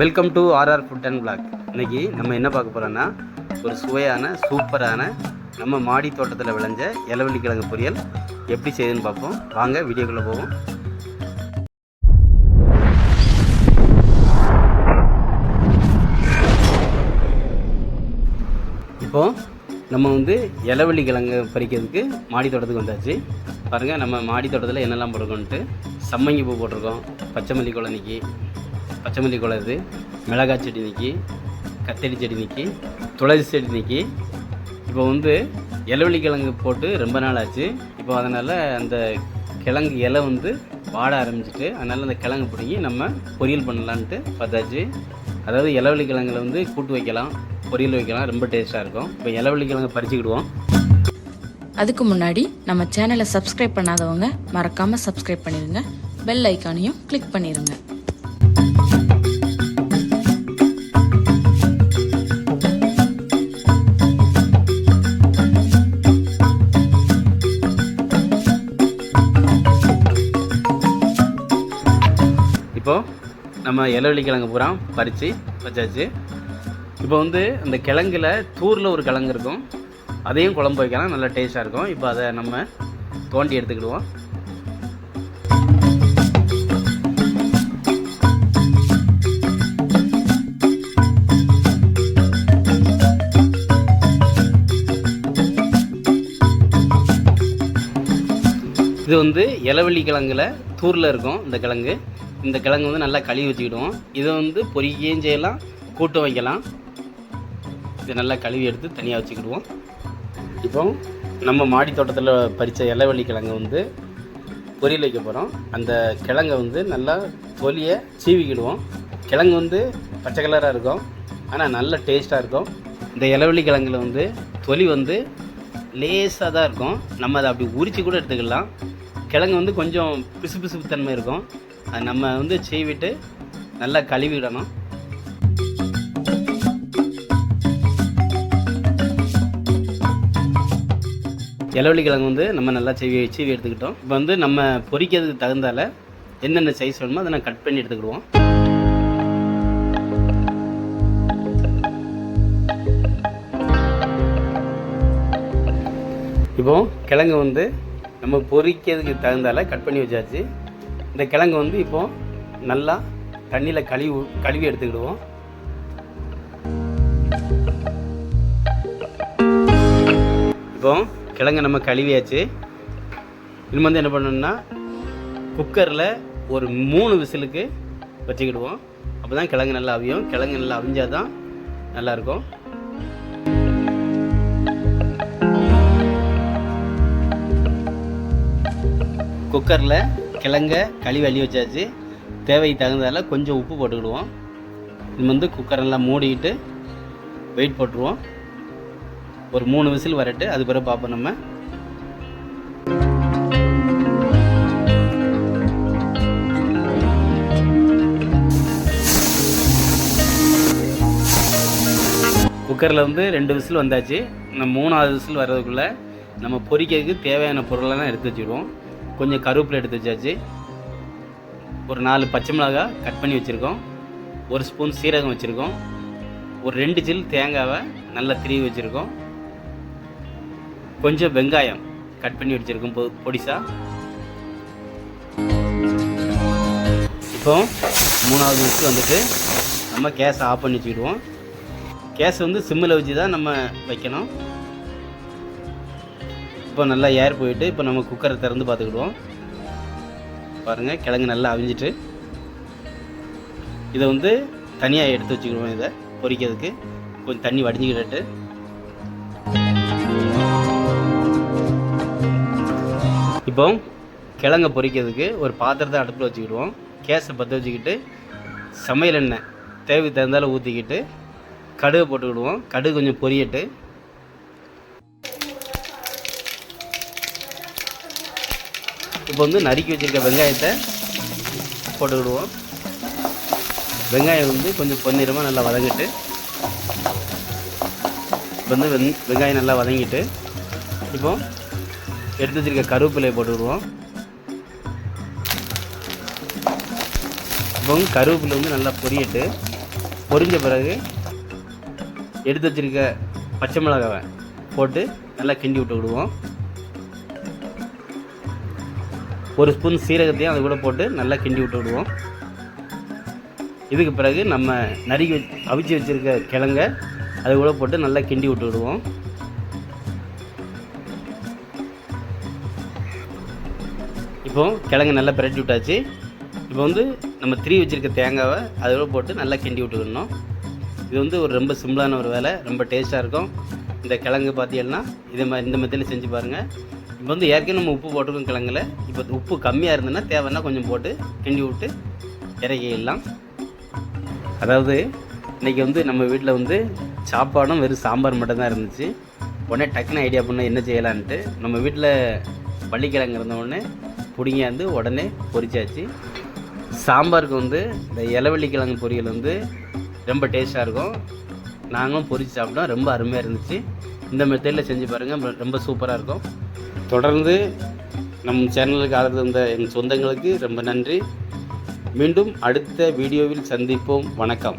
Welcome to RR food and blog இன்றைக்கி நம்ம என்ன பார்க்க போகிறோன்னா ஒரு சுவையான சூப்பரான நம்ம மாடி தோட்டத்தில் விளைஞ்ச இளவள்ளி கிழங்கு பொரியல். எப்படி செய்யுதுன்னு பார்ப்போம். வாங்க வீடியோக்குள்ளே போவோம். இப்போது நம்ம வந்து இளவள்ளி கிழங்கு பறிக்கிறதுக்கு மாடி தோட்டத்துக்கு வந்தாச்சு. பாருங்கள் நம்ம மாடி தோட்டத்தில் என்னெல்லாம் போட்டிருக்கோன்ட்டு சம்மங்கி பூ போட்டிருக்கோம். பச்சை மல்லி குழந்தைக்கு. பச்சைமல்லி பச்சை மிளகாய் செடி நிற்கி கத்தரி செடி நிற்கி துளசி செடி நிற்கி இப்போ வந்து இலவெளி கிழங்கு போட்டு ரொம்ப நாள் ஆச்சு. இப்போ அதனால் அந்த கிழங்கு இலை வந்து வாட ஆரம்பிச்சிட்டு அதனால் அந்த கிழங்கு பிடுங்கி நம்ம பொரியல் பண்ணலான்ட்டு பார்த்தாச்சு. அதாவது இலவெளி கிழங்குல வந்து கூட்டு வைக்கலாம் பொரியல் வைக்கலாம் ரொம்ப டேஸ்ட்டாக இருக்கும். இப்போ இலவெளி கிழங்கு பறிச்சுக்கிடுவோம். அதுக்கு முன்னாடி நம்ம சேனலை சப்ஸ்கிரைப் பண்ணாதவங்க மறக்காமல் சப்ஸ்கிரைப் பண்ணிடுங்க பெல் ஐக்கானையும் கிளிக் பண்ணிடுங்க இப்போது நம்ம இலவெளி கிழங்கு பூரா பறித்து வச்சாச்சு. இப்போ வந்து அந்த கிழங்குல தூரில் ஒரு கிழங்கு இருக்கும். அதையும் குழம்பு வைக்கலாம் நல்லா டேஸ்ட்டாக இருக்கும். இப்போ அதை நம்ம தோண்டி எடுத்துக்கிடுவோம். இது வந்து இலவெளி கிழங்குல தூரில் இருக்கும் இந்த கிழங்கு. இந்த கிழங்கு வந்து நல்லா கழுவி வச்சுக்கிடுவோம். இதை வந்து பொரிக்கையும் செய்யலாம் கூட்டு வைக்கலாம். இதை நல்லா கழுவி எடுத்து தனியாக வச்சுக்கிடுவோம். இப்போ நம்ம மாடி தோட்டத்தில் பறித்த இளவள்ளி கிழங்கு வந்து பொரியல் வைக்க போகிறோம் அந்த கிழங்கை வந்து நல்லா தொலியை சீவிக்கிடுவோம். கிழங்கு வந்து பச்சை கலராக இருக்கும் ஆனால் நல்ல டேஸ்ட்டாக இருக்கும். இந்த இளவள்ளி கிழங்குல வந்து தொலி வந்து லேசாக தான் இருக்கும். நம்ம அதை அப்படி உரித்து கூட எடுத்துக்கலாம். கிழங்கு வந்து கொஞ்சம் பிசு பிசுப்பு தன்மை இருக்கும். அது நம்ம வந்து சீவிட்டு நல்லா கழுவிடணும். இளவள்ளி கிழங்கு வந்து நம்ம நல்லா சீவி சீவி எடுத்துக்கிட்டோம். இப்போ வந்து நம்ம பொரிக்கிறதுக்கு தகுந்தால என்னென்ன சைஸ் வேணுமோ அதை நான் கட் பண்ணி எடுத்துக்கிடுவோம். இப்போ கிழங்கு வந்து நம்ம பொரிக்கிறதுக்கு தகுந்தால கட் பண்ணி வச்சாச்சு. இந்த கிழங்கு வந்து இப்போது நல்லா தண்ணியில் கழுவி கழுவி எடுத்துக்கிடுவோம். இப்போ கிழங்கு நம்ம கழுவியாச்சு. இன்னும் வந்து என்ன பண்ணணும்னா குக்கரில் ஒரு மூணு விசிலுக்கு வச்சுக்கிடுவோம். அப்போ தான் கிழங்கு நல்லா அவியும். கிழங்கு நல்லா அவிஞ்சால் தான் நல்லாயிருக்கும். குக்கரில் கிழங்க கழுவி அள்ளி வச்சாச்சு. தேவைக்கு தகுந்ததால் கொஞ்சம் உப்பு போட்டுக்கிடுவோம். இது வந்து குக்கரெல்லாம் மூடிக்கிட்டு வெயிட் போட்டுருவோம். ஒரு மூணு விசில் வரட்டு அது பிறகு பார்ப்போம் நம்ம. குக்கரில் வந்து ரெண்டு விசில் வந்தாச்சு. நம்ம மூணாவது விசில் வர்றதுக்குள்ளே நம்ம பொரிக்கிறதுக்கு தேவையான பொருளெல்லாம் எடுத்து வச்சுக்கிடுவோம். கொஞ்சம் கருவேப்பிலை எடுத்து வச்சாச்சு. ஒரு நாலு பச்சை மிளகாய் கட் பண்ணி வச்சுருக்கோம். ஒரு ஸ்பூன் சீரகம் வச்சுருக்கோம். ஒரு ரெண்டு ஜில் தேங்காவை நல்லா திருவி வச்சுருக்கோம். கொஞ்சம் வெங்காயம் கட் பண்ணி வச்சுருக்கோம் பொ பொடிசா. இப்போ மூணாவது விசில் வந்துட்டு நம்ம கேஸை ஆஃப் பண்ணி வச்சுக்கிடுவோம். கேஸ் வந்து சிம்மில் வச்சு தான் நம்ம வைக்கணும். இப்போ நல்லா ஏர் போயிட்டு இப்போ நம்ம குக்கரை திறந்து பார்த்துக்கிடுவோம். பாருங்கள் கிழங்கு நல்லா அவிஞ்சிட்டு. இதை வந்து தனியாக எடுத்து வச்சுக்கிடுவோம் இதை பொரிக்கிறதுக்கு கொஞ்சம் தண்ணி வடிஞ்சுக்கிட்டு. இப்போ கிழங்க பொரிக்கிறதுக்கு ஒரு பாத்திரத்தை அடுப்பில் வச்சுக்கிடுவோம். கேஸை பற்ற வச்சுக்கிட்டு சமையல் எண்ணெய் தேவைக்கு தகுந்தால ஊற்றிக்கிட்டு கடுகு போட்டுக்கிடுவோம். கடுகு கொஞ்சம் பொரியட்டு. இப்போ வந்து நறுக்கி வச்சிருக்க வெங்காயத்தை போட்டுக்கிடுவோம். வெங்காயம் வந்து கொஞ்சம் பொன்னிறமாக நல்லா வதங்கிட்டு இப்போ வந்து வெங் வெங்காயம் நல்லா வதங்கிட்டு இப்போ எடுத்து வச்சிருக்க கருவேப்பிலையை போட்டுக்கிடுவோம். இப்போ கருவேப்பிலை வந்து நல்லா பொரியட்டு பொரிஞ்ச பிறகு எடுத்து வச்சிருக்க பச்சை மிளகாவை போட்டு நல்லா கிண்டி விட்டு விடுவோம் ஒரு ஸ்பூன் சீரகத்தையும் அது கூட போட்டு நல்லா கிண்டி விட்டு விடுவோம். இதுக்கு பிறகு நம்ம நறுக்கி வச்சு அவிச்சு வச்சுருக்க கிழங்க அது கூட போட்டு நல்லா கிண்டி விட்டு விடுவோம். இப்போது கிழங்கு நல்லா பிரட்டி விட்டாச்சு. இப்போ வந்து நம்ம திரி வச்சுருக்க தேங்காவை அதோட போட்டு நல்லா கிண்டி விட்டுக்கணும் இது வந்து ஒரு ரொம்ப சிம்பிளான ஒரு வேலை ரொம்ப டேஸ்ட்டாக இருக்கும். இந்த கிழங்கு பார்த்தீங்கன்னா இதே மாதிரி இந்த மெத்தடில் செஞ்சு பாருங்கள் இப்போ வந்து ஏற்கனவே நம்ம உப்பு போட்டிருக்கோம் கிழங்குல. இப்போ உப்பு கம்மியாக இருந்ததுன்னா தேவைன்னா கொஞ்சம் போட்டு கிண்டி விட்டு இறக்கிடலாம். அதாவது இன்றைக்கி வந்து நம்ம வீட்டில் வந்து சாப்பாடும் வெறும் சாம்பார் மட்டும்தான் இருந்துச்சு. உடனே டக்குன்னு ஐடியா பண்ண என்ன செய்யலான்ட்டு நம்ம வீட்டில் பள்ளிக்கிழங்கு இருந்த உடனே பிடிங்காந்து உடனே பொரிச்சாச்சு. சாம்பாருக்கு வந்து இந்த இலவள்ளி கிழங்கு பொரியல் வந்து ரொம்ப டேஸ்ட்டாக இருக்கும். நாங்களும் பொரித்து சாப்பிட்டோம். ரொம்ப அருமையாக இருந்துச்சு. இந்த மெத்தடில் செஞ்சு பாருங்கள் ரொம்ப சூப்பராக இருக்கும். தொடர்ந்து நம் சேனலுக்கு ஆதரவு தந்த என் சொந்தங்களுக்கு ரொம்ப நன்றி. மீண்டும் அடுத்த வீடியோவில் சந்திப்போம். வணக்கம்.